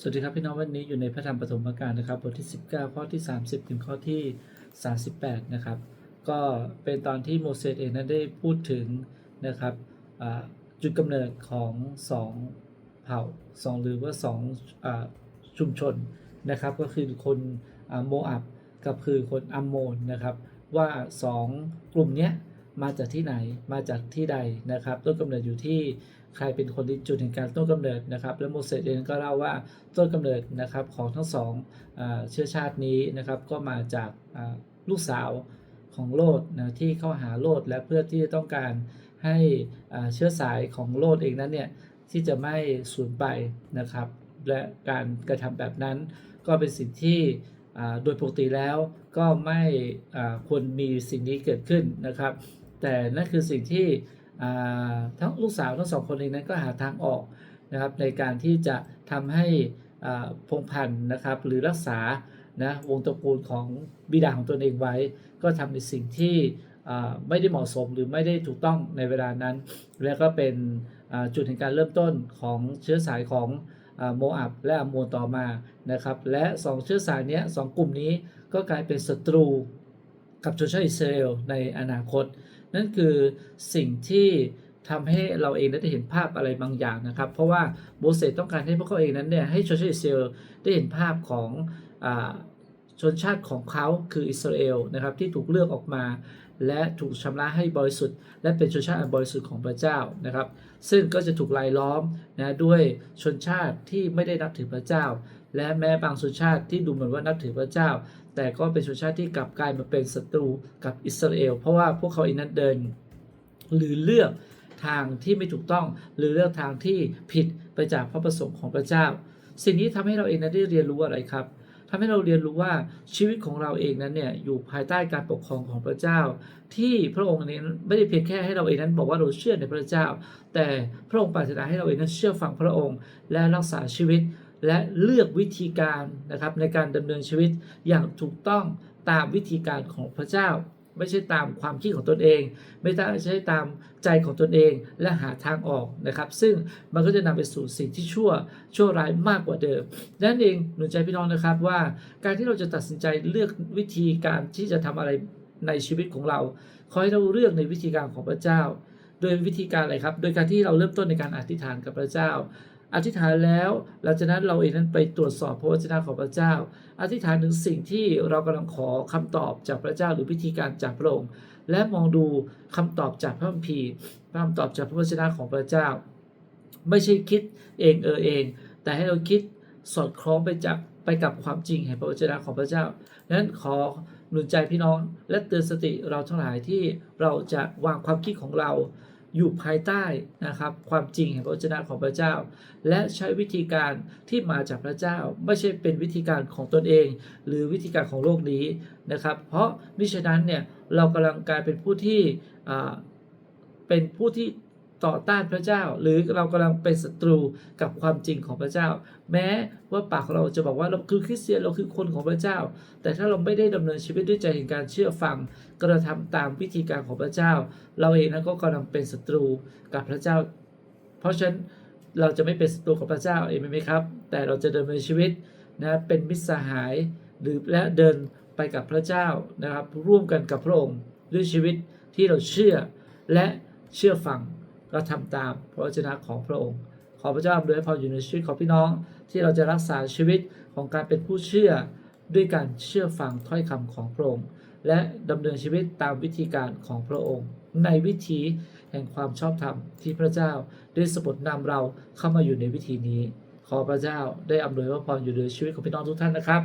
สวัสดีครับพี่น้องวันนี้อยู่ในพระธรรมปฐมกาลนะครับบทที่ 19 ข้อที่ 30 ถึงข้อที่ 38 นะครับ ก็เป็นตอนที่โมเสสเองนั้นได้พูดถึงนะครับจุดกำเนิดของสองเผ่าสองหรือว่าสองอชุมชนนะครับ ก็คือคนอโมอับกับคือคนอัมโมนนะครับ ว่าสองกลุ่มเนี้ย มาจากที่ไหนมาจากที่ใดนะครับต้นกำเนิดอยู่ที่ใครเป็นคนที่จุดแห่งการต้นกำเนิดนะครับ แล้วโมเสสเองก็เล่าว่าต้นกำเนิดนะครับของทั้งสองเชื้อชาตินี้นะครับก็มาจากลูกสาวของโลดนะที่เข้าหาโลดและเพื่อที่จะต้องการให้เชื้อสายของโลดเองนั้นเนี่ยที่จะไม่สูญไปนะครับ และการกระทำแบบนั้นก็เป็นสิ่งที่โดยปกติแล้วก็ไม่ควรมีสิ่งนี้เกิดขึ้นนะครับ แต่นั่นคือสิ่งที่ทั้งลูกสาวทั้งสองคนเองนั้นก็หาทางออกนะครับในการที่จะทำให้พงพันธ์นะครับหรือรักษานะวงตระกูลของบิดาของตนเองไว้ ก็ทำในสิ่งที่ไม่ได้เหมาะสมหรือไม่ได้ถูกต้องในเวลานั้น และก็เป็นจุดแห่งการเริ่มต้นของเชื้อสายของโมอับและอัมโมนต่อมานะครับและสองเชื้อสายนี้สองกลุ่มนี้ก็กลายเป็นศัตรูกับชนชาติอิสราเอลในอนาคต นั่นคือสิ่งที่ทำให้เราเองได้เห็นภาพอะไรบางอย่างนะครับ เพราะว่าโมเสสต้องการให้พวกเขาเองนั้นเนี่ยให้ชนชาติอิสราเอลได้เห็นภาพของอชนชาติของเขาคืออิสราเอลนะครับที่ถูกเลือกออกมา และถูกชำระให้บริสุทธิ์ และเป็นชนชาติอันบริสุทธิ์ของพระเจ้านะครับ ซึ่งก็จะถูกลายล้อมนะด้วยชนชาติที่ไม่ได้นับถือพระเจ้า และแม้บางชนชาติที่ดูเหมือนว่านับถือพระเจ้า แต่ก็เป็นชนชาติที่กลับกลายมาเป็นศัตรูกับอิสราเอล เพราะว่าพวกเขาเองนั้นเดิน หรือเลือกทางที่ไม่ถูกต้อง หรือเลือกทางที่ผิดไปจากพระประสงค์ของพระเจ้า สิ่งนี้ทำให้เราเองนั้นได้เรียนรู้อะไรครับทำให้เราเรียนรู้ว่าชีวิตของเราเองนั้นเนี่ยอยู่ภายใต้การปกครองของพระเจ้า ที่พระองค์นี้ไม่ได้เพียงแค่ให้เราเองนั้นบอกว่าเราเชื่อในพระเจ้า แต่พระองค์ปรารถนาให้เราเองนั้นเชื่อฟังพระองค์ และรักษาชีวิต และเลือกวิธีการนะครับในการดำเนินชีวิตอย่างถูกต้องตามวิธีการของพระเจ้า ไม่ใช่ตามความคิดของตนเอง ไม่ใช่ตามใจของตนเองและหาทางออกนะครับ ซึ่งมันก็จะนำไปสู่สิ่งที่ชั่วชั่วร้ายมากกว่าเดิมนั้นเองหนุนใจพี่น้องนะครับว่าการที่เราจะตัดสินใจเลือกวิธีการที่จะทำอะไรในชีวิตของเราขอให้เราเลือกในวิธีการของพระเจ้า โดยวิธีการอะไรครับ โดยการที่เราเริ่มต้นในการอธิษฐานกับพระเจ้า อธิษฐานแล้วหลังจากนั้นเราเองนั้นไปตรวจสอบพระวจนะของพระเจ้า อธิษฐานถึงสิ่งที่เรากำลังขอคำตอบจากพระเจ้าหรือวิธีการจากพระองค์ และมองดูคำตอบจากพระคัมภีร์คำตอบจากพระวจนะของพระเจ้า ไม่ใช่คิดเองเออเอง แต่ให้เราคิดสอดคล้องไปจากไปกับความจริงแห่งพระวจนะของพระเจ้านั้นขอหนุนใจพี่น้องและเตือนสติเราทั้งหลายที่เราจะวางความคิดของเรา อยู่ภายใต้นะครับความจริงแห่งพระวจนะของพระเจ้า และใช้วิธีการที่มาจากพระเจ้า ไม่ใช่เป็นวิธีการของตนเอง หรือวิธีการของโลกนี้นะครับ เพราะมิฉะนั้นเนี่ยเรากำลังกลายเป็นผู้ที่เป็นผู้ที่ ต่อต้านพระเจ้า หรือเรากำลังเป็นศัตรูกับความจริงของพระเจ้า แม้ว่าปากเราจะบอกว่าเราคือคริสเตียนเราคือคนของพระเจ้า แต่ถ้าเราไม่ได้ดำเนินชีวิตด้วยใจแห่งการเชื่อฟัง กระทำตามวิธีการของพระเจ้า เราเองนั้นก็กำลังเป็นศัตรูกับพระเจ้า เพราะฉะนั้นเราจะไม่เป็นศัตรูกับพระเจ้าเองไหมครับ แต่เราจะดำเนินชีวิตนะเป็นมิตรสหายหรือและเดินไปกับพระเจ้านะครับ ร่วมกันกับพระองค์ด้วยชีวิตที่เราเชื่อและเชื่อฟัง ก็ทำตามพระวจนะของพระองค์ ขอพระเจ้าอวยพรอยู่ในชีวิตของพี่น้อง ที่เราจะรักษาชีวิตของการเป็นผู้เชื่อด้วยการเชื่อฟังถ้อยคำของพระองค์ และดำเนินชีวิตตามวิธีการของพระองค์ ในวิธีแห่งความชอบธรรมที่พระเจ้าได้สมบนำเราเข้ามาอยู่ในวิธีนี้ ขอพระเจ้าได้อำนวยพระพรอยู่ในชีวิตของพี่น้องทุกท่านนะครับ